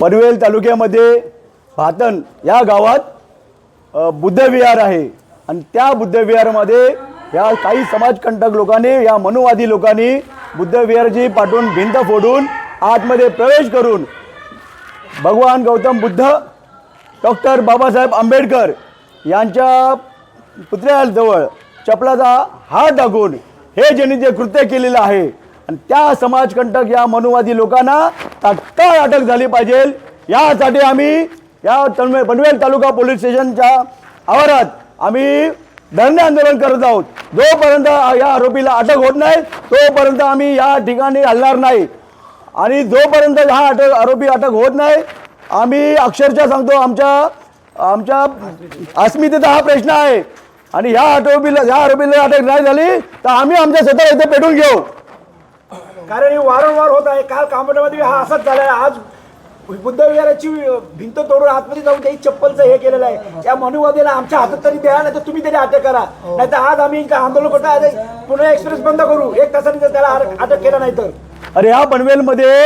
पनवेल तालुक्यामध्ये भातन या गावात बुद्धविहार आहे. आणि त्या बुद्धविहारमध्ये या काही समाजकंटक लोकांनी या मनुवादी लोकांनी बुद्धविहारची पाठवून भिंत फोडून आतमध्ये प्रवेश करून भगवान गौतम बुद्ध डॉक्टर बाबासाहेब आंबेडकर यांच्या पुतळ्याजवळ चपलाचा हात टाकून हे ज्यांनी जे कृत्य केलेलं आहे आणि त्या समाजकंटक या मनुवादी लोकांना तात्काळ अटक झाली पाहिजे. यासाठी आम्ही या तन्मे पनवेल तालुका पोलीस स्टेशनच्या आवारात आम्ही धरणे आंदोलन करत आहोत. जोपर्यंत या आरोपीला अटक होत नाही तोपर्यंत आम्ही या ठिकाणी हलणार नाही. आणि जोपर्यंत हा अटक आरोपी अटक होत नाही आम्ही अक्षरशः सांगतो आमच्या आमच्या अस्मितेचा हा प्रश्न आहे. आणि ह्या आरोपीला ह्या आरोपीला अटक नाही झाली तर आम्ही आमच्या स्वतः इथे पेटून घेऊ. कारण हे वारंवार होत आहे. काल कामोड्यामध्ये हा असाच झालाय आज बुद्ध विहाराची भिंत तोडून आतमध्ये जाऊन त्याची चप्पलचं हे केलेलं आहे. त्या मनुवादीला आमच्या हातात तरी द्या नाही तर तुम्ही तरी अटक करा. नाही तर आज आम्ही आंदोलन करतो. आज पुणे एक्सप्रेस बंद करू. एक तासाने जर त्याला अटक- केलं नाही तर. अरे ह्या पनवेलमध्ये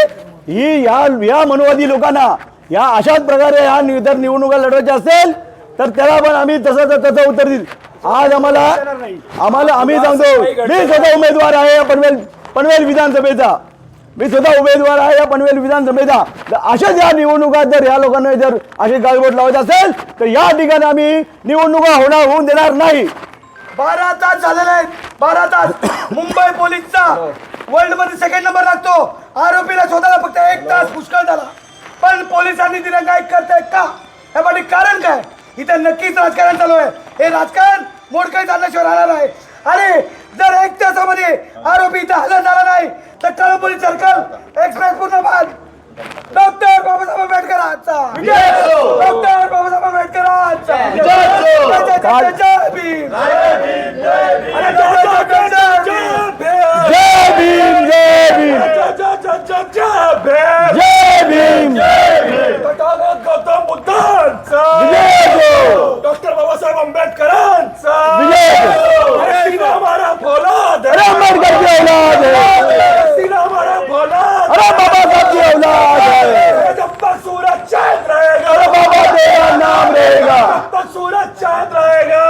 ही या या मनुवादी लोकांना या अशाच प्रकारे नि- जर निवडणुका लढवायच्या असेल तर त्याला पण आम्ही तसं तसं उत्तर देईल. आज आम्हाला आम्हाला आम्ही सांगतो मी स्वतः उमेदवार आहे या पनवेल पनवेल विधानसभेचा. मी स्वतः उमेदवार आहे या पनवेल विधानसभेचा. तर अशाच या निवडणुका जर या लोकांना जर असे गालबोट लावायचं असेल तर या ठिकाणी आम्ही निवडणुका होणार होऊन देणार नाही. बारा तास झालेले आहेत. बारा तास. मुंबई पोलीसचा वर्ल्डमध्ये सेकंड नंबर लागतो. आरोपीला शोधायला फक्त एक तास पुष्कळ झाला. पण पोलिसांनी तिला काय करतायत का? यासाठी कारण काय? इथं नक्कीच राजकारण चालू आहे. हे राजकारण मोडकळी चालल्याशिवाय राहणार आहे. अरे जर एक तासामध्ये आरोपी इथं हजर झाला नाही तर कळंबोली सर्कल एक्सप्रेस पूर्ण बंद डॉक्टर बाबासाहेब आंबेडकरांचा. डॉक्टर बाबासाहेब आंबेडकरांचा. जय जय जय भीम अरे जय जय जय जय भीम जय भीम जय भीम जय भीम गौतम बुद्धांचा विजय असो. डॉक्टर बाबासाहेब आंबेडकरांचा विजय असो. अरे सीना हमारा फौलाद अरे अंबेडकर की औलाद है सीना हमारा फौलाद अरे बाबा साहब की औलाद है जब तक सूरज चांद रहेगा अरे बाबा तेरा नाम रहेगा जब तक सूरज चांद रहेगा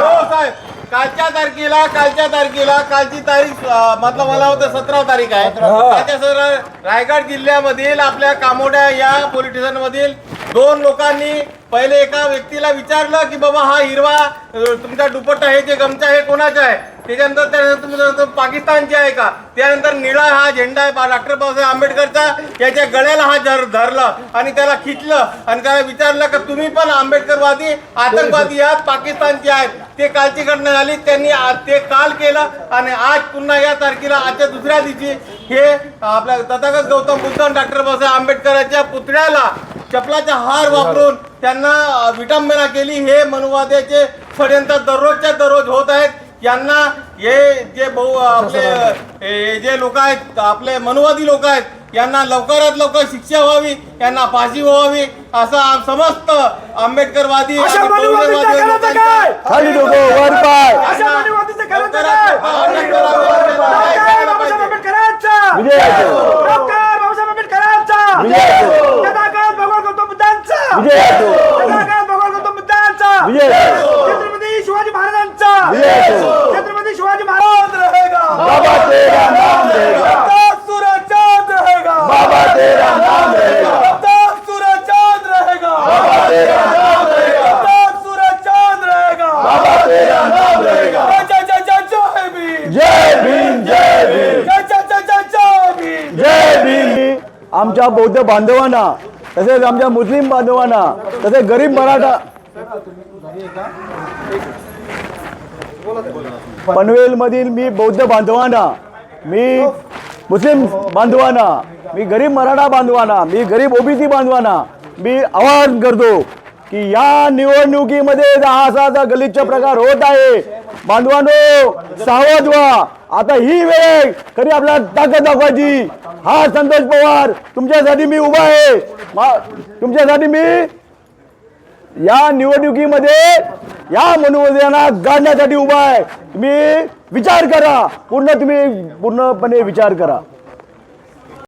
हो साहेब कालच्या तारखेला कालच्या तारखेला कालची तारीख अं, मतलब मला होतं सतरा तारीख आहे. कालच्या रायगड जिल्ह्यामधील आपल्या कामोड्या या पोलीस स्टेशन मधील दोन लोकांनी पहिले एका व्यक्तीला विचारलं की बाबा हा हिरवा अं, तुमचा दुपट्टा हे जे गमचा हे कोणाचा आहे? त्याच्यानंतर त्यानंतर तुमचं पाकिस्तानचे आहे का त्यानंतर निळा हा झेंडा आहे डॉक्टर बाबासाहेब आंबेडकरचा. याच्या गळ्याला हा धर धरलं आणि त्याला खिचलं आणि त्याला विचारलं का तुम्ही पण आंबेडकरवादी आतंकवादी आहात पाकिस्तानचे आहेत ते कालची घटना झाली त्यांनी ते काल केलं आणि आज पुन्हा या तारखेला आजच्या दुसऱ्या दिवशी हे आपल्या तथागत गौतम बुद्ध आणि डॉक्टर बाबासाहेब आंबेडकरांच्या पुतळ्याला चपलाचा हार वापरून त्यांना विटंबना केली. हे मनुवाद्याचे षडयंत्र दररोजच्या दररोज होत आहेत. यांना हे जे बहु आपले हे जे लोक आहेत आपले मनुवादी लोक आहेत यांना लवकरात लवकर शिक्षा व्हावी यांना फाशी व्हावी असं आम- समस्त आंबेडकरवादी आणि अशा मनुवादीचं बहुजनवादी करायचं लोकांचा- काय? खाली डोकं वर पाय अशा मनुवादीचं करायचं लवकरात काय? लवकर अटक करावी, डॉक्टर बाबासाहेब आंबेडकरांचा विजय असो. डॉक्टर बाबासाहेब आंबेडकरांचा विजय असो. तथागत भगवान गौतम बुद्धांचा विजय असो. तथागत भगवान गौतम बुद्धांचा विजय असो. छत्रपती शिवाजी महाराजांचा विजय असो. छत्रपती शिवाजी महाराज रहेगा। बाबा तेरा नाम रहेगा। सूरज चांद रहेगा। बाबा तेरा नाम रहेगा। सूरज चांद रहेगा। बाबा तेरा नाम रहेगा। सूरज चांद रहेगा। बाबा तेरा नाम रहेगा। जय जय जय जय भीम। जय भीम जय भीम। जय जय जय जय जय भीम। जय भीम। आमच्या बौद्ध बांधवांना तसेच आमच्या मुस्लिम बांधवांना तसेच गरीब मराठा पनवेल मधील मी बौद्ध बांधवांना मी मुस्लिम बांधवांना मी गरीब मराठा बांधवांना मी गरीब ओबीसी बांधवांना मी आवाहन करतो की या निवडणुकीमध्ये हा असा गलिच्छ प्रकार होत आहे. बांधवांनो सावध व्हा. आता ही वेळ खरी आपल्याला ताकद दाखवायची? हा संतोष पवार तुमच्यासाठी मी उभा आहे. तुमच्यासाठी मी या निवडणुकीमध्ये या मनोरंजनात गाडण्यासाठी उभा आहे. तुम्ही विचार करा. पूर्ण तुम्ही पूर्णपणे विचार करा.